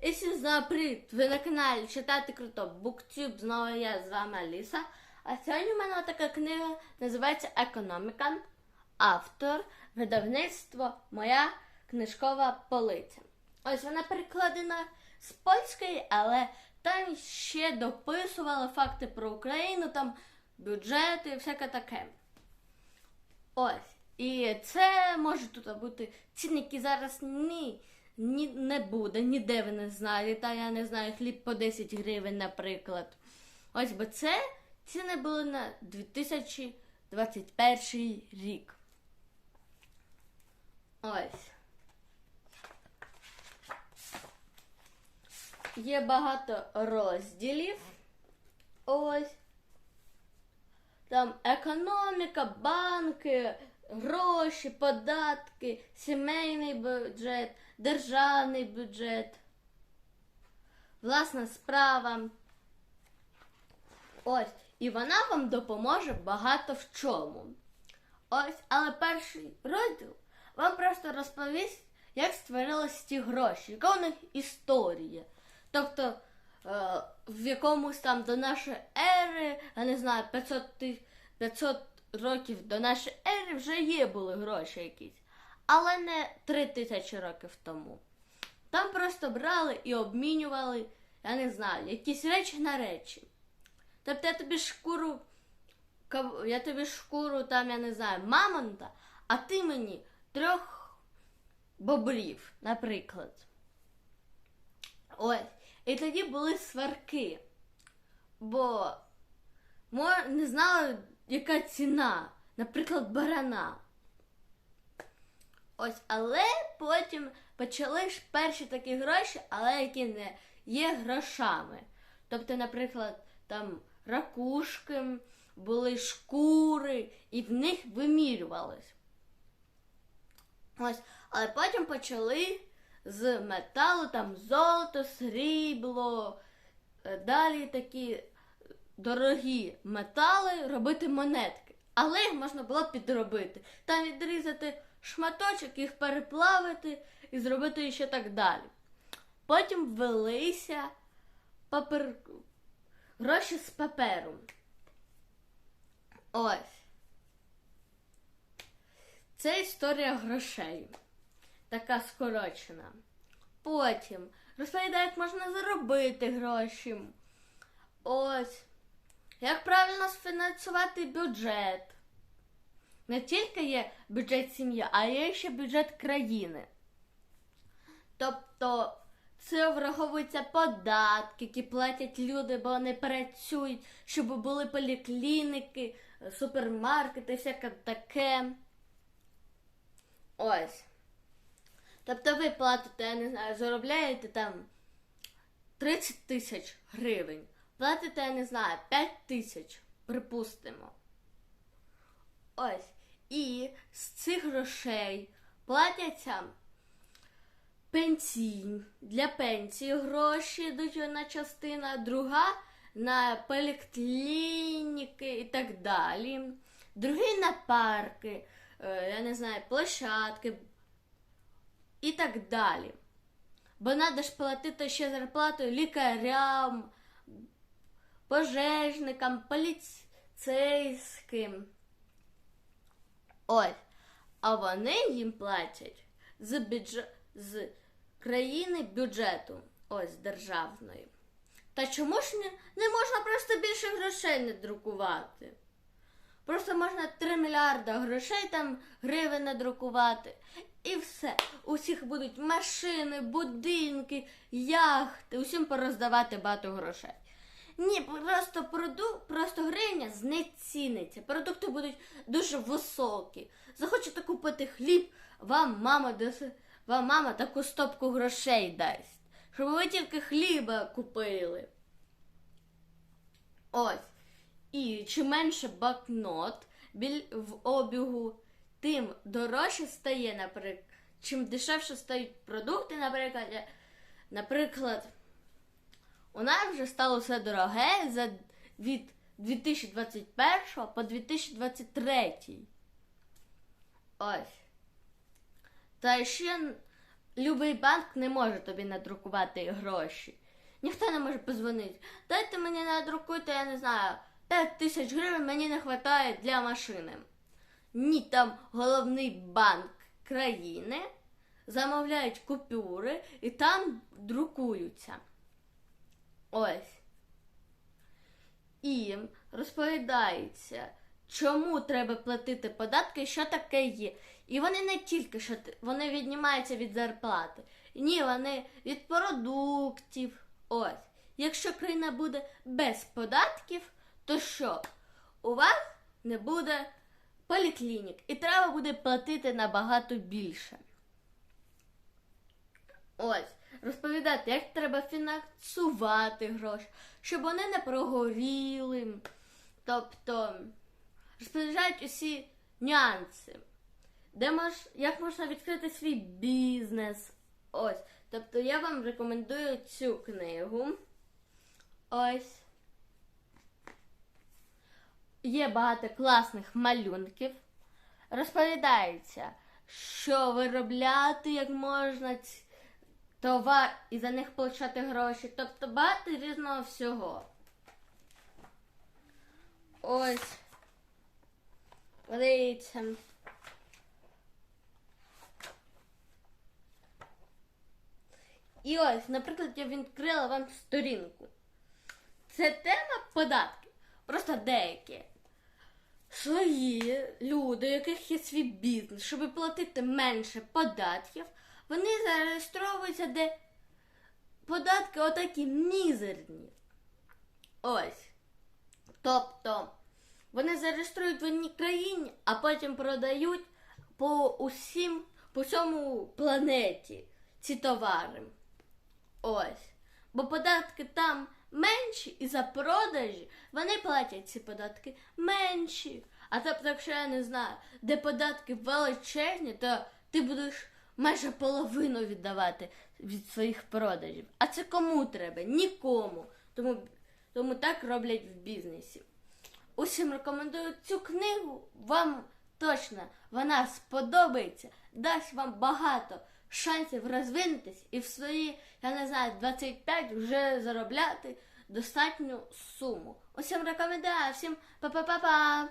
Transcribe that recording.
І всім знову привіт! Ви на каналі Читати Круто Буктюб. Знову я з вами Аліса. А сьогодні в мене така книга називається Економіка. Автор, видавництво Моя книжкова полиця. Ось вона перекладена з польської, але там ще дописували факти про Україну, там бюджети і всяке таке. Ось. І це може тут бути ціни, які зараз ні, ні, не буде, ніде ви не знаєте. Я не знаю, хліб по 10 гривень, наприклад. Ось, бо це ціни були на 2021 рік. Ось. Є багато розділів. Ось. Там економіка, банки, гроші, податки, сімейний бюджет, державний бюджет, власна справа. Ось, і вона вам допоможе багато в чому. Ось, але перший розділ вам просто розповість, як створились ті гроші, яка у них історія. Тобто е, в якомусь там до нашої ери, я не знаю, 500, ти- 500 років до нашої ери вже є були гроші якісь. Але не 3000 років тому. Там просто брали і обмінювали, я не знаю, якісь речі на речі. Тобто я тобі шкуру, я тобі шкуру там, я не знаю, мамонта, а ти мені трьох бобрів, наприклад. Ось. І тоді були сварки. Бо не знали, яка ціна, наприклад, барана. Ось, але потім почали ж перші такі гроші, але які не є грошами. Тобто, наприклад, там ракушки, були шкури, і в них вимірювались. Ось, але потім почали з металу, там золото, срібло, е, далі такі дорогі метали робити монетки. Але їх можна було підробити. Там відрізати шматочок, їх переплавити і зробити ще так далі. Потім ввелися папер... гроші з паперу. Ось. Це історія грошей. Така скорочена. Потім розповідає, як можна заробити гроші. Ось. Як правильно сфінансувати бюджет. Не тільки є бюджет сім'ї, а є ще бюджет країни. Тобто це враховуються податки, які платять люди, бо вони працюють, щоб були поліклініки, супермаркети, всяке таке. Ось. Тобто ви платите, я не знаю, заробляєте там 30 тисяч гривень. Платите, я не знаю, 5 тисяч, припустимо. Ось. І з цих грошей платяться пенсії. Для пенсії гроші йдуть одна частина, друга на поліклініки і так далі. Другий на парки, е, я не знаю, площадки і так далі. Бо треба ж платити ще зарплату лікарям, пожежникам, поліцейським. Ось. А вони їм платять з, бюдж... з країни бюджету, ось державної. Та чому ж не, не можна просто більше грошей не друкувати? Просто можна 3 мільярда грошей там гривень надрукувати. І все. У всіх будуть машини, будинки, яхти, усім пороздавати багато грошей. Ні, просто проду, просто гривня знеціниться. Продукти будуть дуже високі. Захочете купити хліб, вам мама даси, вам мама таку стопку грошей дасть, щоб ви тільки хліба купили. Ось. І чим менше банкнот біль в обігу, тим дорожче стає, наприклад, чим дешевше стають продукти, наприклад, наприклад, у нас вже стало все дороге за від 2021 по 2023. Ось. Та ще Любий банк не може тобі надрукувати гроші. Ніхто не може позвонити. Дайте мені надрукуйте, я не знаю, 5 тисяч гривень мені не вистачає для машини. Ні, там головний банк країни замовляють купюри і там друкуються. Ось. І розповідається, чому треба платити податки що таке є. І вони не тільки що вони віднімаються від зарплати. Ні, вони від продуктів. Ось. Якщо країна буде без податків, то що? У вас не буде поліклінік, і треба буде платити набагато більше. Ось, розповідати, як треба фінансувати гроші, щоб вони не прогоріли. Тобто розповідають усі нюанси, де мож, як можна відкрити свій бізнес. Ось. Тобто я вам рекомендую цю книгу. Ось. Є багато класних малюнків. Розповідається, що виробляти, як можна товар і за них получати гроші. Тобто багато різного всього. Ось. Дивіться. І ось, наприклад, я відкрила вам сторінку. Це тема податки. Просто деякі свої люди, у яких є свій бізнес, щоб платити менше податків, вони зареєстровуються, де податки отакі мізерні. Ось. Тобто вони зареєструють в одній країні, а потім продають по усім, по всьому планеті ці товари. Ось. Бо податки там менші, і за продажі вони платять ці податки менші. А тобто, якщо я не знаю, де податки величезні, то ти будеш майже половину віддавати від своїх продажів. А це кому треба? Нікому. Тому, тому так роблять в бізнесі. Усім рекомендую цю книгу. Вам точно вона сподобається, дасть вам багато шансів розвинутись і в свої, я не знаю, 25 вже заробляти достатню суму. Усім рекомендую, всім па-па-па-па!